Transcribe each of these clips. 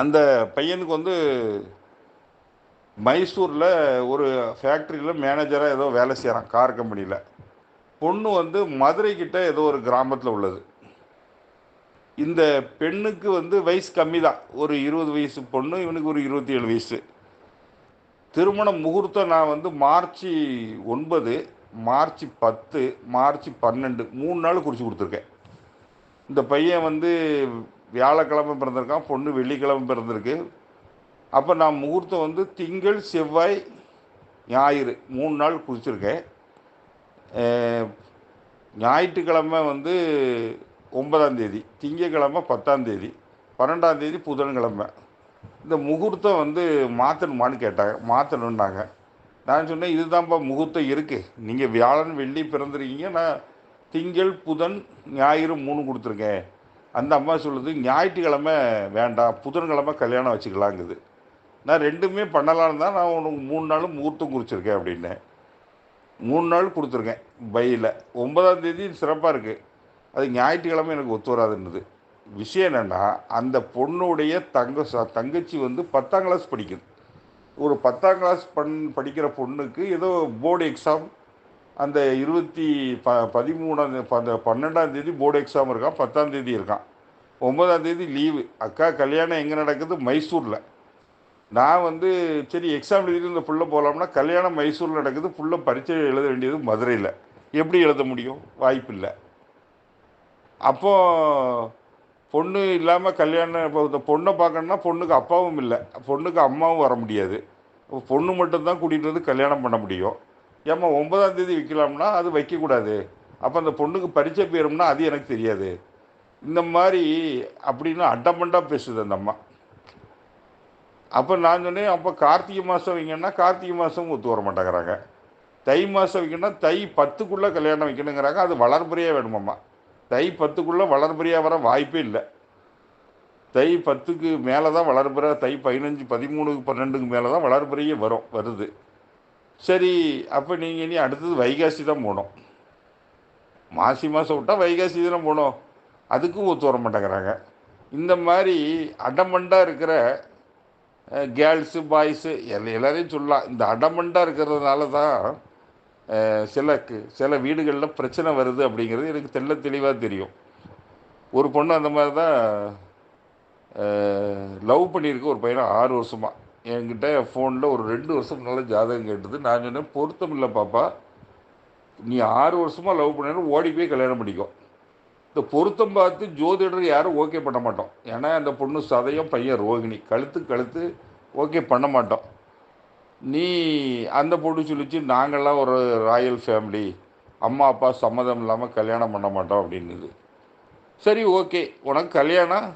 அந்த பையனுக்கு வந்து மைசூரில் ஒரு ஃபேக்ட்ரியில் மேனேஜராக ஏதோ வேலை செய்கிறான் கார் கம்பெனியில் பொண்ணு வந்து மதுரை கிட்ட ஏதோ ஒரு கிராமத்தில் உள்ளது. இந்த பெண்ணுக்கு வந்து வயசு கம்மி தான். ஒரு இருபது வயசு பொண்ணு இவனுக்கு ஒரு இருபத்தி ஏழு வயசு. திருமண முகூர்த்தம் நான் வந்து மார்ச் ஒன்பது மார்ச் பத்து மார்ச் பன்னெண்டு மூணு நாள் குறித்து கொடுத்துருக்கேன். இந்த பையன் வந்து வியாழக்கிழமை பிறந்திருக்கான் பொண்ணு வெள்ளிக்கிழமை பிறந்திருக்கு. அப்போ நான் முகூர்த்தம் வந்து திங்கள் செவ்வாய் ஞாயிறு மூணு நாள் குறிச்சிருக்கேன் ஞாயிற்றுக்கிழமை வந்து ஒன்பதாம் தேதி திங்கக்கிழமை பத்தாம் தேதி பன்னெண்டாம் தேதி புதன்கிழமை. இந்த முகூர்த்தம் வந்து மாற்றணுமான்னு கேட்டாங்க மாற்றணுன்னாங்க நான் சொன்னேன் இதுதான்ப்பா முகூர்த்தம் இருக்குது நீங்கள் வியாழன் வெள்ளி பிறந்திருக்கீங்க. நான் திங்கள் புதன் ஞாயிறு மூணு கொடுத்துருக்கேன். அந்த அம்மா சொல்லுது ஞாயிற்றுக்கிழமை வேண்டாம் புதன்கிழமை கல்யாணம் வச்சுக்கலாங்குது. நான் ரெண்டுமே பண்ணலான்னு தான் நான் உனக்கு மூணு நாள் முகூர்த்தம் குறிச்சிருக்கேன் அப்படின்னேன் மூணு நாள் கொடுத்துருக்கேன் பையில். ஒன்பதாம் தேதி சிறப்பாக இருக்குது அது ஞாயிற்றுக்கிழமை எனக்கு ஒத்து வராதுன்னுது. விஷயம் என்னென்னா அந்த பொண்ணுடைய தங்க ச- தங்கச்சி வந்து பத்தாம் கிளாஸ் படிக்குது. ஒரு பத்தாம் கிளாஸ் பண் படிக்கிற பொண்ணுக்கு ஏதோ போர்டு எக்ஸாம் அந்த இருபத்தி ப பதிமூணாம் அந்த பன்னெண்டாம் தேதி போர்டு எக்ஸாம் இருக்கான் பத்தாம் தேதி இருக்கான். ஒன்பதாம் தேதி லீவு அக்கா கல்யாணம் எங்கே நடக்குது? மைசூரில். நான் வந்து சரி எக்ஸாம் எழுதிட்டு இந்த புள்ள போகலாம்னா கல்யாணம் மைசூரில் நடக்குது புள்ள பரீட்சை எழுத வேண்டியது மதுரையில். எப்படி எழுத முடியும்? வாய்ப்பில்லை. அப்போ பொண்ணு இல்லாமல் கல்யாணம் இப்போ இந்த பொண்ணை பார்க்கணுன்னா பொண்ணுக்கு அப்பாவும் இல்லை. பொண்ணுக்கு அம்மாவும் வர முடியாது. பொண்ணு மட்டும்தான் கூட்டிகிட்டு வந்து கல்யாணம் பண்ண முடியும். ஏம்மா ஒன்பதாம் தேதி விற்கலாம்னா அது வைக்கக்கூடாது. அப்போ அந்த பொண்ணுக்கு பரிச்சை போயிரும்னா அது எனக்கு தெரியாது. இந்த மாதிரி அப்படின்னு அட்டமண்டா பேசுது அந்த அம்மா. அப்போ நான் சொன்னேன் அப்போ கார்த்திகை மாதம் வைங்கன்னா கார்த்திகை மாதம் ஒத்து வர மாட்டேங்கிறாங்க. தை மாதம் வைக்கணும்னா தை பத்துக்குள்ளே கல்யாணம் வைக்கணுங்கிறாங்க. அது வளர்புறையாக வேணுமாம்மா. தை பத்துக்குள்ளே வளர்புறையாக வர வாய்ப்பே இல்லை. தை பத்துக்கு மேலே தான் வளர்புற தை பதினஞ்சு பதிமூணுக்கு பன்னெண்டுக்கு மேலே தான் வளர்புறையே வரும் வருது. சரி அப்போ நீங்கள் இனி அடுத்தது வைகாசி தான் போகணும். மாசி மாதம் விட்டால் வைகாசி தானே போகணும். அதுக்கும் ஒத்து வர மாட்டேங்கிறாங்க. இந்த மாதிரி அடமண்டாக இருக்கிற கேர்ள்ஸு பாய்ஸு எல்லா எல்லாரையும் சொல்லலாம். இந்த அடமண்டாக இருக்கிறதுனால தான் சில சில வீடுகளில் பிரச்சனை வருது அப்படிங்கிறது எனக்கு தெள்ள தெளிவாக தெரியும். ஒரு பொண்ணு அந்த மாதிரி தான் லவ் பண்ணியிருக்கு. ஒரு பையனை ஆறு வருஷமாக என்கிட்ட ஃபோனில் ஒரு ரெண்டு வருஷம் முன்னால் ஜாதகம் கேட்டது. நான் சொன்னேன் பொருத்தம் இல்லை பாப்பா. நீ ஆறு வருஷமாக லவ் பண்ணு ஓடி போய் கல்யாணம் பண்ணிக்கோ. இந்த பொருத்தம் பார்த்து ஜோதிடர் யாரும் ஓகே பண்ண மாட்டோம். ஏன்னா அந்த பொண்ணு சதையும் பையன் ரோகிணி. கழுத்து கழுத்து ஓகே பண்ண மாட்டோம். நீ அந்த பொண்ணு சொல்லிச்சு நாங்கள்லாம் ஒரு ராயல் ஃபேமிலி அம்மா அப்பா சம்மதம் இல்லாமல் கல்யாணம் பண்ண மாட்டோம் அப்படின்னுது. சரி ஓகே உனக்கு கல்யாணம்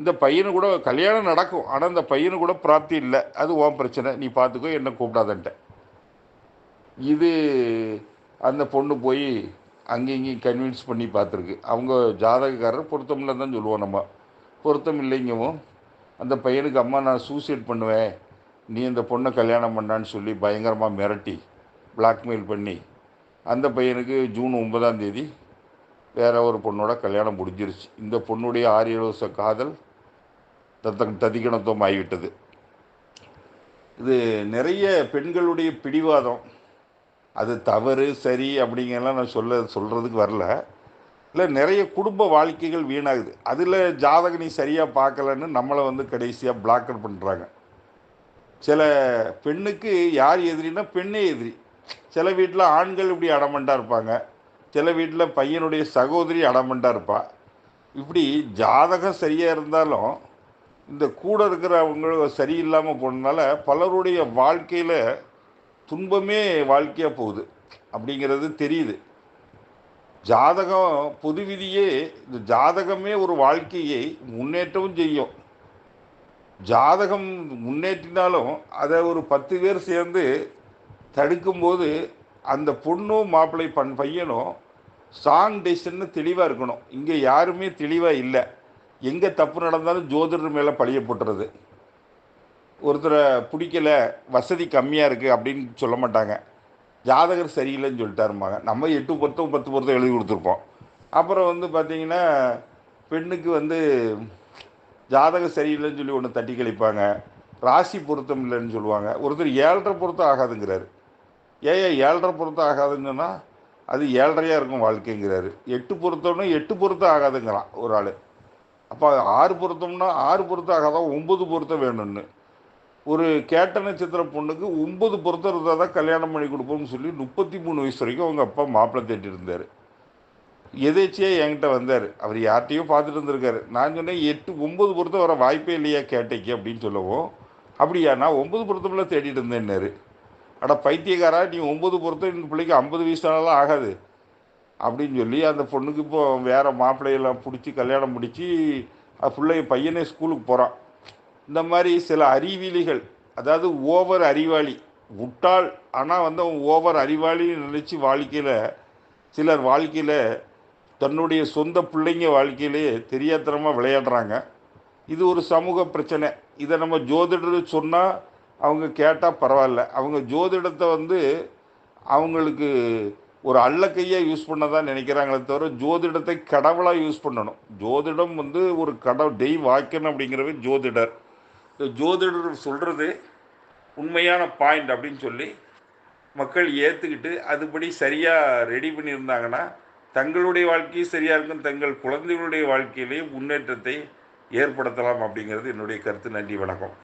இந்த பையனு கூட கல்யாணம் நடக்கும். ஆனால் இந்த பையனு கூட பிராப்தி இல்லை. அது ஓன் பிரச்சனை. நீ பார்த்துக்கோ என்ன கூப்பிடாதன்ட்ட. இது அந்த பொண்ணு போய் அங்கேயும் இங்கேயும் கன்வின்ஸ் பண்ணி பார்த்துருக்கு அவங்க ஜாதகக்காரர் பொருத்தம் இல்லை தான் சொல்லுவோம் நம்ம. பொருத்தம் இல்லைங்கவும் அந்த பையனுக்கு அம்மா நான் சூசைட் பண்ணுவேன். நீ இந்த பொண்ணை கல்யாணம் பண்ணான்னு சொல்லி பயங்கரமாக மிரட்டி பிளாக்மெயில் பண்ணி அந்த பையனுக்கு ஜூன் ஒன்பதாம் தேதி வேற ஒரு பொண்ணோட கல்யாணம் முடிஞ்சிருச்சு. இந்த பொண்ணுடைய ஆறு ஏழு வருஷ காதல் தத்தன் ததிகணத்துவம் ஆகிவிட்டது. இது நிறைய பெண்களுடைய பிடிவாதம். அது தவறு சரி அப்படிங்கலாம் நான் சொல்ல சொல்கிறதுக்கு வரல. இல்லை நிறைய குடும்ப வாழ்க்கைகள் வீணாகுது. அதில் ஜாதகம் நீ சரியாக பார்க்கலன்னு நம்மளை வந்து கடைசியாக பிளாக்கர் பண்ணுறாங்க சில பெண்ணுக்கு யார் எதிரின்னா பெண்ணே எதிரி. சில வீட்டில் ஆண்கள் இப்படி அடமண்டாக இருப்பாங்க. சில வீட்டில் பையனுடைய சகோதரி அடமண்டாக இருப்பா இப்படி ஜாதகம் சரியாக இருந்தாலும் இந்த கூட இருக்கிறவங்க சரியில்லாமல் போனதுனால பலருடைய வாழ்க்கையில் துன்பமே வாழ்க்கையாக போகுது. அப்படிங்கிறது தெரியுது. ஜாதகம் பொது விதியே இந்த ஜாதகமே ஒரு வாழ்க்கையை முன்னேற்றவும் செய்யும். ஜாதகம் முன்னேற்றினாலும் அதை ஒரு பத்து பேர் சேர்ந்து தடுக்கும்போது அந்த பொண்ணும் மாப்பிள்ளை பண் பையனும் சாங் டெசிஷன்னு தெளிவாக இருக்கணும். இங்கே யாருமே தெளிவாக இல்லை. எங்கே தப்பு நடந்தாலும் ஜோதிடர் மேலே பழிய போட்டுறது. ஒருத்தரை பிடிக்கல வசதி கம்மியாக இருக்குது அப்படின்னு சொல்ல மாட்டாங்க. ஜாதகர் சரியில்லைன்னு சொல்லிட்டாருமாங்க நம்ம எட்டு பொருத்தம் பத்து பொருத்தம் எழுதி கொடுத்துருப்போம். அப்புறம் வந்து பார்த்திங்கன்னா பெண்ணுக்கு வந்து ஜாதகம் சரியில்லைன்னு சொல்லி ஒன்று தட்டி கழிப்பாங்க. ராசி பொருத்தம் இல்லைன்னு சொல்லுவாங்க. ஒருத்தர் ஏழரை பொருத்தம் ஆகாதுங்கிறாரு. ஏன் ஏழரை பொருத்தம் ஆகாதுன்னு சொன்னால் அது ஏழரையாக இருக்கும் வாழ்க்கைங்கிறாரு. எட்டு பொருத்தம்னா எட்டு பொருத்தம் ஆகாதுங்கிறான் ஒரு ஆள். அப்போ ஆறு பொருத்தம்னா ஆறு பொருத்தம் ஆகாதான் ஒம்பது பொருத்தம் வேணும்னு. ஒரு கேட்ட நட்சத்திர பொண்ணுக்கு ஒம்பது பொருத்தம் இருந்தால் தான் கல்யாணம் பண்ணி கொடுப்போம்னு சொல்லி முப்பத்தி மூணு வயசு வரைக்கும் அவங்க அப்பா மாப்பிள்ளை தேட்டி இருந்தார். எதேச்சியாக என்கிட்ட வந்தார். அவர் யார்கிட்டையும் பார்த்துட்டு இருந்திருக்காரு நான் சொன்னேன் எட்டு ஒம்பது பொருத்தம் வர வாய்ப்பே இல்லையா கேட்டைக்கு? அப்படின்னு சொல்லவும் அப்படியா நான் ஒம்பது பொருத்தமெல்லாம் தேடிட்டு இருந்தேன்னாரு. அட பைத்தியக்காரா நீ ஒம்பது பொருத்தம் இந்த பிள்ளைக்கு ஐம்பது வயசானாலும் ஆகாது. அப்படின்னு சொல்லி அந்த பொண்ணுக்கு இப்போ வேறு மாப்பிள்ளையெல்லாம் பிடிச்சி கல்யாணம் முடித்து பிள்ளைய பையனே ஸ்கூலுக்கு போகிறான் இந்த மாதிரி சில அறிவிலிகள் அதாவது ஓவர் அறிவாளி முட்டாள் ஆனால் வந்து அவன் ஓவர் அறிவாளின்னு நினச்சி வாழ்க்கையில் சிலர் வாழ்க்கையில் தன்னுடைய சொந்த பிள்ளைங்க வாழ்க்கையிலே தெரியாத்தனமாக விளையாடுறாங்க. இது ஒரு சமூக பிரச்சனை. இதை நம்ம ஜோதிடர் சொன்னால் அவங்க கேட்டால் பரவாயில்ல. அவங்க ஜோதிடத்தை வந்து அவங்களுக்கு ஒரு அல்லக்கையாக யூஸ் பண்ண தான் நினைக்கிறாங்களே தவிர ஜோதிடத்தை கடவுளாக யூஸ் பண்ணணும். ஜோதிடம் வந்து ஒரு கடவுள் டெய் வாக்கன் அப்படிங்கிறவே ஜோதிடர். இந்த ஜோதிடர் சொல்கிறது உண்மையான பாயிண்ட் அப்படின்னு சொல்லி மக்கள் ஏற்றுக்கிட்டு அதுபடி சரியாக ரெடி பண்ணியிருந்தாங்கன்னா தங்களுடைய வாழ்க்கையும் சரியாக இருக்கும். தங்கள் குழந்தைகளுடைய வாழ்க்கையிலேயும் முன்னேற்றத்தை ஏற்படுத்தலாம் அப்படிங்கிறது என்னுடைய கருத்து. நன்றி வணக்கம்.